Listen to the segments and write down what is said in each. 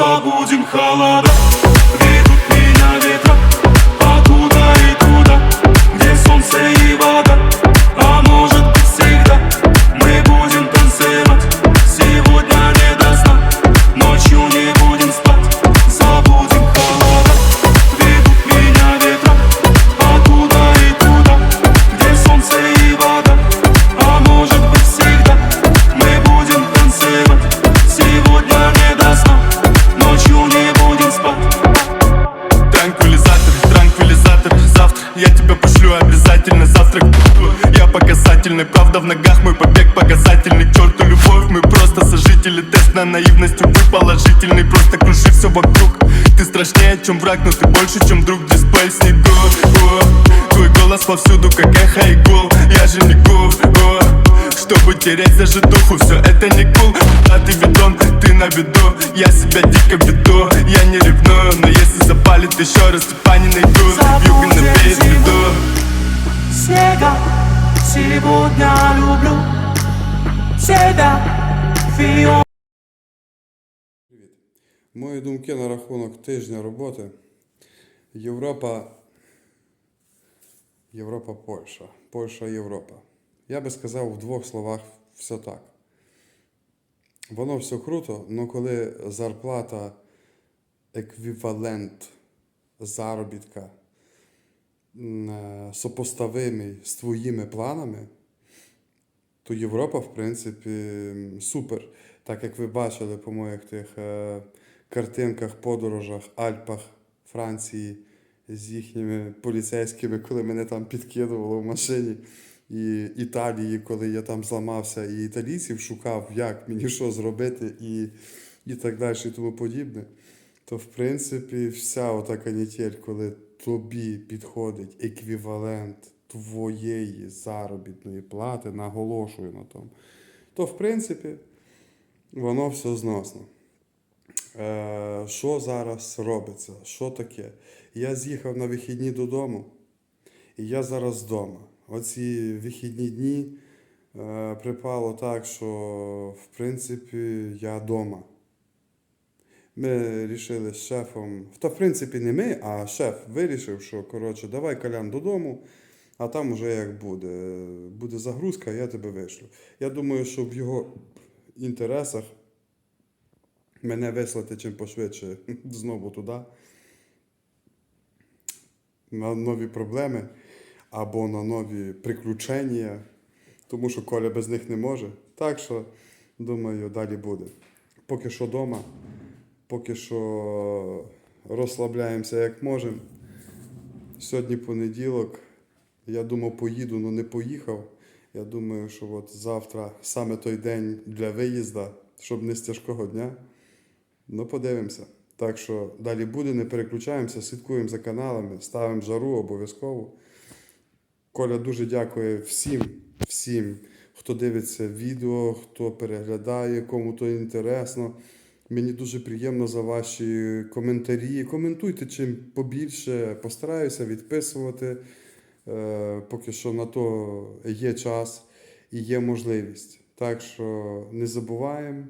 забудем холода пошлю обязательно Завтрак. Я показательный Правда в ногах мой побег показательный. К черту любовь, мы просто сожители. Тест на наивность, увы, положительный. Просто круши все вокруг. Ты страшнее, чем враг, но ты больше, чем друг Дисплей в снегу О, Твой голос повсюду, как эхо и гул. Я же не гуф, о, чтобы терять даже духу Все это не кул, а ты ведом, ты на виду. Я себя дико веду, я не ревную Но если запалит еще раз, типа не найду. Вьюга Сегодня люблю Тебя Фион Мої думки на рахунок тижня роботи. Європа. Європа Польща. Польща Європа. Я би сказав в двох словах все так. Воно все круто, але коли зарплата еквівалент заробітка сопоставимий з твоїми планами, то Європа, в принципі, супер. Так як ви бачили по моїх тих е, картинках, подорожах, Альпах, Франції з їхніми поліцейськими, коли мене там підкидувало в машині, і Італії, коли я там зламався, і італійців шукав, як мені що зробити, і, і так далі, і тому подібне. То, в принципі, вся ота канітель, коли тобі підходить еквівалент твоєї заробітної плати, наголошую на тому, то, в принципі, воно все зносно. Е, що зараз робиться? Що таке? Я з'їхав на вихідні додому, і я зараз вдома. Оці вихідні дні е, припало так, що в принципі я вдома. Ми вирішили з шефом, та в принципі не ми, а шеф вирішив, що коротше, давай Колян додому, а там уже як буде. Буде загрузка, я тебе вишлю. Я думаю, що в його інтересах мене вислати чим пошвидше знову туди. На нові проблеми або на нові приключення, тому що Коля без них не може. Так що, думаю, далі буде. Поки що вдома, поки що розслабляємося як можемо. Сьогодні понеділок. Я думав, поїду, але не поїхав. Я думаю, що от завтра саме той день для виїзду, щоб не з тяжкого дня. Ну, подивимося. Так що далі буде, не переключаємося, слідкуємо за каналами, ставимо жару обов'язково. Коля дуже дякує всім, всім, хто дивиться відео, хто переглядає, кому то інтересно. Мені дуже приємно за ваші коментарі. Коментуйте чим побільше, постараюся відписувати. Е, поки що на то є час і є можливість. Так що не забуваємо,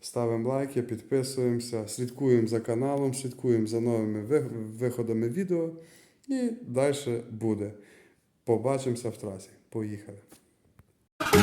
ставимо лайки, підписуємося, слідкуємо за каналом, слідкуємо за новими виходами відео. І далі буде. Побачимося в трасі. Поїхали.